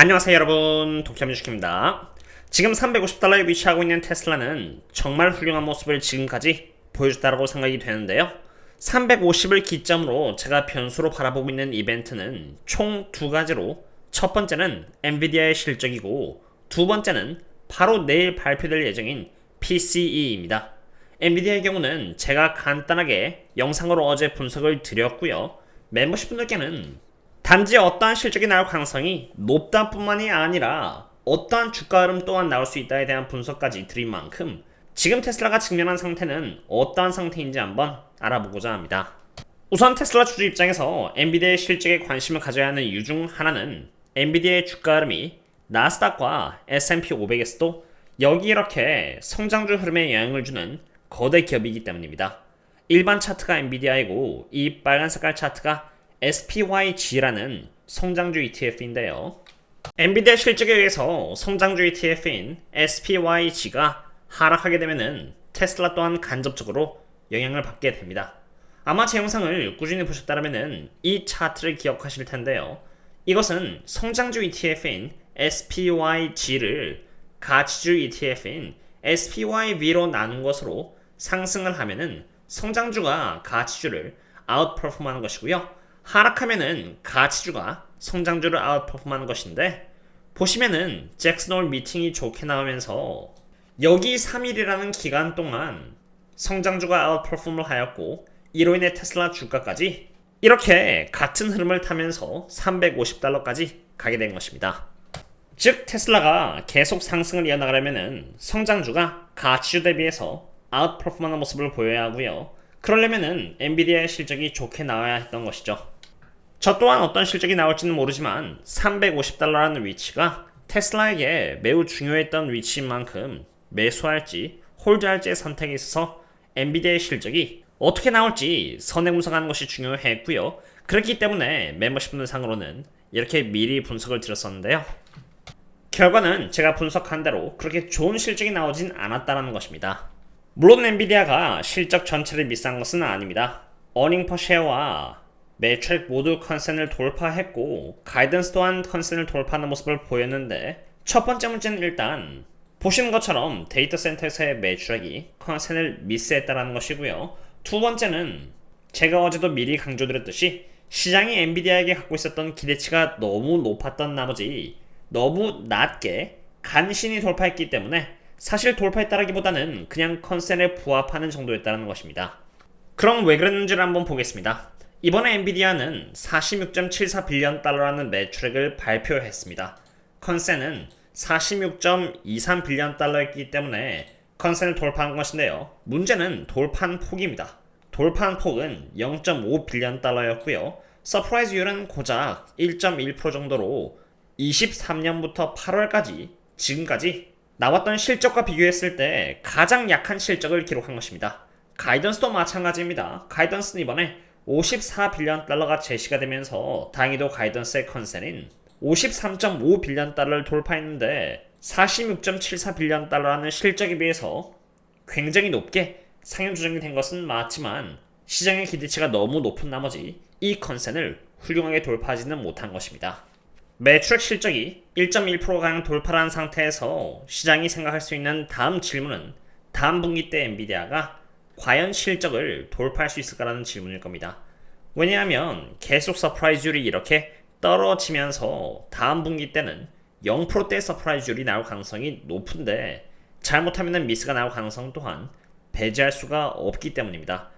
안녕하세요 여러분. 도쿄민주입니다. 지금 350달러에 위치하고 있는 테슬라는 정말 훌륭한 모습을 지금까지 보여줬다고 생각이 되는데요. 350을 기점으로 제가 변수로 바라보고 있는 이벤트는 총 두 가지로 첫 번째는 엔비디아의 실적이고 두 번째는 바로 내일 발표될 예정인 PCE입니다. 엔비디아의 경우는 제가 간단하게 영상으로 어제 분석을 드렸고요. 멤버십 분들께는 단지 어떠한 실적이 나올 가능성이 높다 뿐만이 아니라 어떠한 주가 흐름 또한 나올 수 있다에 대한 분석까지 드린 만큼 지금 테슬라가 직면한 상태는 어떠한 상태인지 한번 알아보고자 합니다. 우선 테슬라 주주 입장에서 엔비디아의 실적에 관심을 가져야 하는 이유 중 하나는 엔비디아의 주가 흐름이 나스닥과 S&P 500에서도 여기 이렇게 성장주 흐름에 영향을 주는 거대 기업이기 때문입니다. 일반 차트가 엔비디아이고 이 빨간 색깔 차트가 SPYG라는 성장주 ETF인데요. 엔비디아 실적에 의해서 성장주 ETF인 SPYG가 하락하게 되면은 테슬라 또한 간접적으로 영향을 받게 됩니다. 아마 제 영상을 꾸준히 보셨다면은 이 차트를 기억하실 텐데요. 이것은 성장주 ETF인 SPYG를 가치주 ETF인 SPYV로 나눈 것으로 상승을 하면은 성장주가 가치주를 아웃퍼폼하는 것이고요. 하락하면은 가치주가 성장주를 아웃퍼폼하는 것인데 보시면은 잭슨홀 미팅이 좋게 나오면서 여기 3일이라는 기간 동안 성장주가 아웃퍼폼을 하였고 이로 인해 테슬라 주가까지 이렇게 같은 흐름을 타면서 350달러까지 가게 된 것입니다. 즉 테슬라가 계속 상승을 이어나가려면은 성장주가 가치주 대비해서 아웃퍼폼하는 모습을 보여야 하고요. 그러려면은 엔비디아의 실적이 좋게 나와야 했던 것이죠. 저 또한 어떤 실적이 나올지는 모르지만 350달러라는 위치가 테슬라에게 매우 중요했던 위치인 만큼 매수할지 홀드할지의 선택에 있어서 엔비디아의 실적이 어떻게 나올지 선행 분석하는 것이 중요했고요. 그렇기 때문에 멤버십 분들 상으로는 이렇게 미리 분석을 드렸었는데요. 결과는 제가 분석한 대로 그렇게 좋은 실적이 나오진 않았다는 것입니다. 물론 엔비디아가 실적 전체를 미스한 것은 아닙니다. 어닝 퍼 쉐어와 매트릭 모두 컨센을 돌파했고 가이던스 또한 컨센을 돌파하는 모습을 보였는데 첫 번째 문제는 일단 보시는 것처럼 데이터 센터에서의 매출액이 컨센을 미스했다는 것이고요. 두 번째는 제가 어제도 미리 강조드렸듯이 시장이 엔비디아에게 갖고 있었던 기대치가 너무 높았던 나머지 너무 낮게 간신히 돌파했기 때문에 사실 돌파했다라기보다는 그냥 컨센에 부합하는 정도였다는 것입니다. 그럼 왜 그랬는지를 한번 보겠습니다. 이번에 엔비디아는 46.74 빌리언 달러라는 매출액을 발표했습니다. 컨센은 46.23 빌리언 달러였기 때문에 컨센을 돌파한 것인데요. 문제는 돌파한 폭입니다. 돌파한 폭은 0.5 빌리언 달러였고요. 서프라이즈율은 고작 1.1% 정도로 23년부터 8월까지 지금까지 나왔던 실적과 비교했을 때 가장 약한 실적을 기록한 것입니다. 가이던스도 마찬가지입니다. 가이던스는 이번에 54 빌리언 달러가 제시가 되면서 다행히도 가이던스의 컨센인 53.5 빌리언 달러를 돌파했는데 46.74 빌리언 달러라는 실적에 비해서 굉장히 높게 상향 조정이 된 것은 맞지만 시장의 기대치가 너무 높은 나머지 이 컨센을 훌륭하게 돌파하지는 못한 것입니다. 매출액 실적이 1.1%가량 돌파한 상태에서 시장이 생각할 수 있는 다음 질문은 다음 분기 때 엔비디아가 과연 실적을 돌파할 수 있을까라는 질문일 겁니다. 왜냐하면 계속 서프라이즈율이 이렇게 떨어지면서 다음 분기 때는 0%대 서프라이즈율이 나올 가능성이 높은데 잘못하면 미스가 나올 가능성 또한 배제할 수가 없기 때문입니다.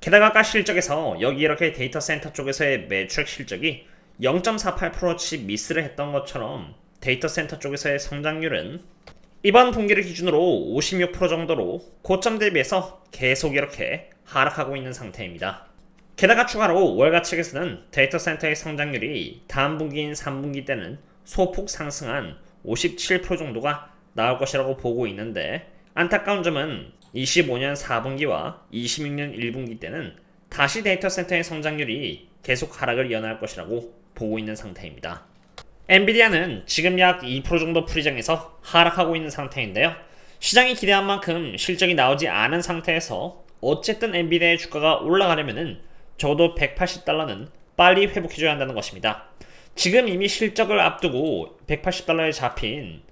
게다가 아까 실적에서 여기 이렇게 데이터 센터 쪽에서의 매출액 실적이 0.48%치 미스를 했던 것처럼 데이터 센터 쪽에서의 성장률은 이번 분기를 기준으로 56% 정도로 고점 대비해서 계속 이렇게 하락하고 있는 상태입니다. 게다가 추가로 월가 측에서는 데이터 센터의 성장률이 다음 분기인 3분기 때는 소폭 상승한 57% 정도가 나올 것이라고 보고 있는데 안타까운 점은 25년 4분기와 26년 1분기 때는 다시 데이터 센터의 성장률이 계속 하락을 이어날 것이라고 보고 있는 상태입니다. 엔비디아는 지금 약 2% 정도 프리정에서 하락하고 있는 상태인데요. 시장이 기대한 만큼 실적이 나오지 않은 상태에서 어쨌든 엔비디아의 주가가 올라가려면은 적어도 180달러는 빨리 회복해줘야 한다는 것입니다. 지금 이미 실적을 앞두고 180달러에 잡힌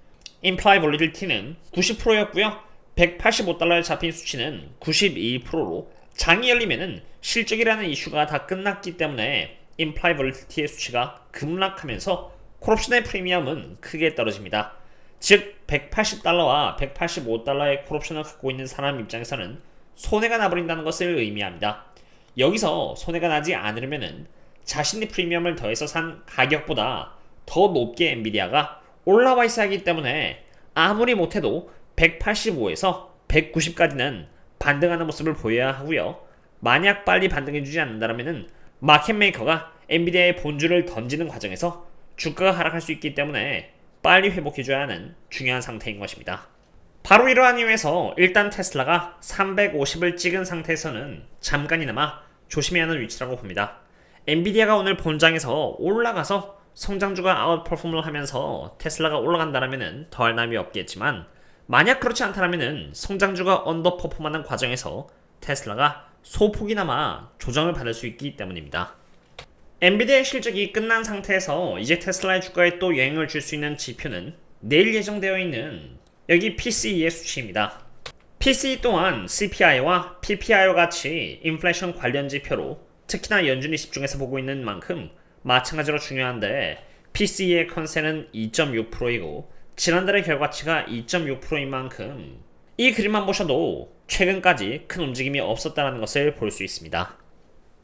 implied volatility는 90%였고요. 185달러에 잡힌 수치는 92%로 장이 열리면은 실적이라는 이슈가 다 끝났기 때문에 implied volatility의 수치가 급락하면서 콜옵션의 프리미엄은 크게 떨어집니다. 즉 180달러와 185달러의 콜옵션을 갖고 있는 사람 입장에서는 손해가 나버린다는 것을 의미합니다. 여기서 손해가 나지 않으려면은 자신의 프리미엄을 더해서 산 가격보다 더 높게 엔비디아가 올라와 있어야 하기 때문에 아무리 못해도 185에서 190까지는 반등하는 모습을 보여야 하고요. 만약 빨리 반등해주지 않는다면은 마켓메이커가 엔비디아의 본주를 던지는 과정에서 주가가 하락할 수 있기 때문에 빨리 회복해줘야 하는 중요한 상태인 것입니다. 바로 이러한 이유에서 일단 테슬라가 350을 찍은 상태에서는 잠깐이나마 조심해야 하는 위치라고 봅니다. 엔비디아가 오늘 본장에서 올라가서 성장주가 아웃퍼폼을 하면서 테슬라가 올라간다라면 더할 나위 없겠지만 만약 그렇지 않다라면 성장주가 언더퍼폼하는 과정에서 테슬라가 소폭이나마 조정을 받을 수 있기 때문입니다. 엔비디아의 실적이 끝난 상태에서 이제 테슬라의 주가에 또 영향을 줄 수 있는 지표는 내일 예정되어 있는 여기 PCE의 수치입니다. PCE 또한 CPI와 PPI와 같이 인플레이션 관련 지표로 특히나 연준이 집중해서 보고 있는 만큼 마찬가지로 중요한데 PCE의 컨센은 2.6%이고 지난달의 결과치가 2.6%인 만큼 이 그림만 보셔도 최근까지 큰 움직임이 없었다는 것을 볼 수 있습니다.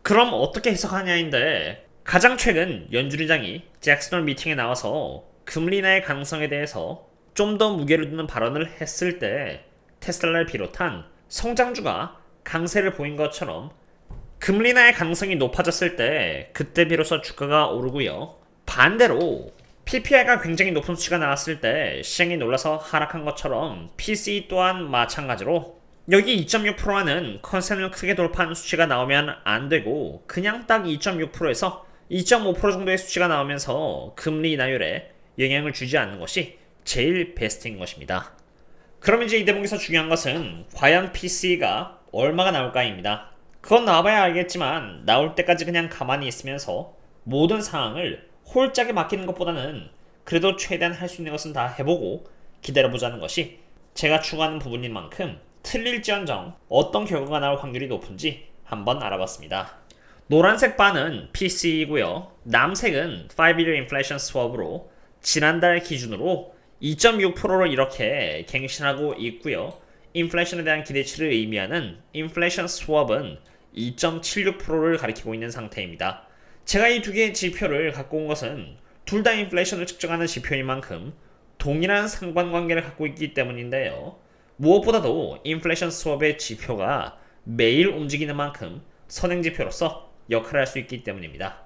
그럼 어떻게 해석하냐인데 가장 최근 연준의장이 잭슨홀 미팅에 나와서 금리 인하의 가능성에 대해서 좀 더 무게를 두는 발언을 했을 때 테슬라를 비롯한 성장주가 강세를 보인 것처럼 금리 인하의 가능성이 높아졌을 때 그때 비로소 주가가 오르고요. 반대로 PPI가 굉장히 높은 수치가 나왔을 때 시장이 놀라서 하락한 것처럼 PCE 또한 마찬가지로 여기 2.6%와는 컨센을 크게 돌파한 수치가 나오면 안 되고 그냥 딱 2.6%에서 2.5% 정도의 수치가 나오면서 금리 인하율에 영향을 주지 않는 것이 제일 베스트인 것입니다. 그럼 이제 이 대목에서 중요한 것은 과연 PC가 얼마가 나올까입니다. 그건 나와봐야 알겠지만 나올 때까지 그냥 가만히 있으면서 모든 상황을 홀짝에 맡기는 것보다는 그래도 최대한 할 수 있는 것은 다 해보고 기다려보자는 것이 제가 추구하는 부분인 만큼 틀릴지언정 어떤 결과가 나올 확률이 높은지 한번 알아봤습니다. 노란색 바는 PC이고요. 남색은 5-year inflation swap으로 지난달 기준으로 2.6%로 이렇게 갱신하고 있고요. 인플레이션에 대한 기대치를 의미하는 인플레이션 스왑은 2.76%를 가리키고 있는 상태입니다. 제가 이 두 개의 지표를 갖고 온 것은 둘 다 인플레이션을 측정하는 지표인 만큼 동일한 상관관계를 갖고 있기 때문인데요. 무엇보다도 인플레이션 스왑의 지표가 매일 움직이는 만큼 선행지표로서 역할을 할 수 있기 때문입니다.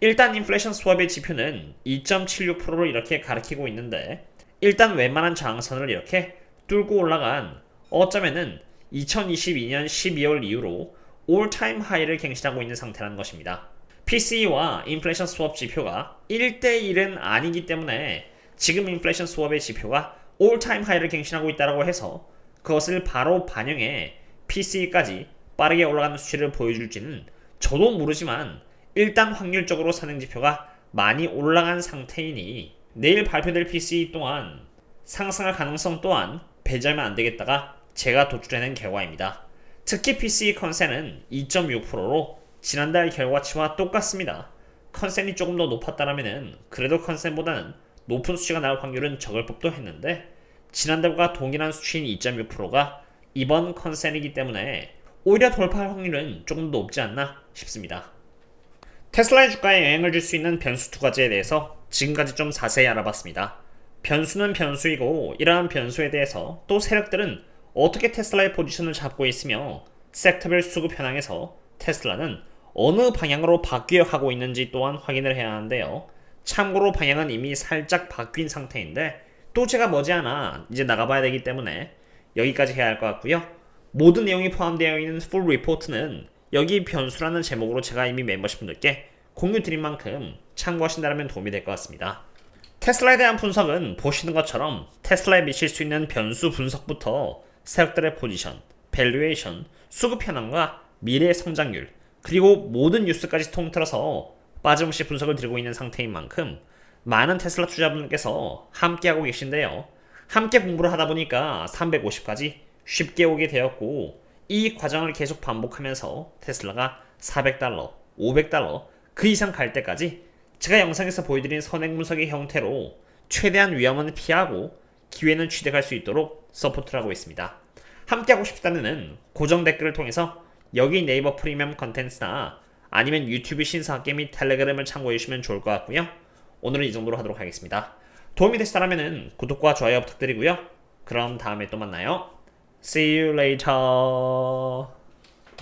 일단 인플레이션 스왑의 지표는 2.76%로 이렇게 가리키고 있는데 일단 웬만한 저항선을 이렇게 뚫고 올라간 어쩌면은 2022년 12월 이후로 올타임 하이를 갱신하고 있는 상태라는 것입니다. PCE와 인플레이션 스왑 지표가 1대1은 아니기 때문에 지금 인플레이션 스왑의 지표가 올타임 하이를 갱신하고 있다고 해서 그것을 바로 반영해 PCE까지 빠르게 올라가는 수치를 보여줄지는 저도 모르지만 일단 확률적으로 선행지표가 많이 올라간 상태이니 내일 발표될 PCE 또한 상승할 가능성 또한 배제하면 안 되겠다가 제가 도출해낸 결과입니다. 특히 PCE 컨센은 2.6%로 지난달 결과치와 똑같습니다. 컨센이 조금 더 높았다라면은 그래도 컨센보다는 높은 수치가 나올 확률은 적을 법도 했는데 지난달과 동일한 수치인 2.6%가 이번 컨센이기 때문에 오히려 돌파할 확률은 조금 더 높지 않나 싶습니다. 테슬라의 주가에 영향을 줄 수 있는 변수 두 가지에 대해서 지금까지 좀 자세히 알아봤습니다. 변수는 변수이고 이러한 변수에 대해서 또 세력들은 어떻게 테슬라의 포지션을 잡고 있으며 섹터별 수급 현황에서 테슬라는 어느 방향으로 바뀌어 가고 있는지 또한 확인을 해야 하는데요. 참고로 방향은 이미 살짝 바뀐 상태인데 또 제가 머지않아 이제 나가봐야 되기 때문에 여기까지 해야 할 것 같고요. 모든 내용이 포함되어 있는 풀 리포트는 여기 변수라는 제목으로 제가 이미 멤버십 분들께 공유 드린 만큼 참고하신다면 도움이 될 것 같습니다. 테슬라에 대한 분석은 보시는 것처럼 테슬라에 미칠 수 있는 변수 분석부터 세력들의 포지션, 밸류에이션, 수급 현황과 미래 성장률, 그리고 모든 뉴스까지 통틀어서 빠짐없이 분석을 드리고 있는 상태인 만큼 많은 테슬라 투자분들께서 함께하고 계신데요. 함께 공부를 하다 보니까 350까지 쉽게 오게 되었고 이 과정을 계속 반복하면서 테슬라가 400달러, 500달러 그 이상 갈 때까지 제가 영상에서 보여드린 선행 분석의 형태로 최대한 위험은 피하고 기회는 취득할 수 있도록 서포트를 하고 있습니다. 함께하고 싶다면 고정 댓글을 통해서 여기 네이버 프리미엄 컨텐츠나 아니면 유튜브 신사학계 및 텔레그램을 참고해 주시면 좋을 것 같고요. 오늘은 이 정도로 하도록 하겠습니다. 도움이 되시다면 구독과 좋아요 부탁드리고요. 그럼 다음에 또 만나요. See you later.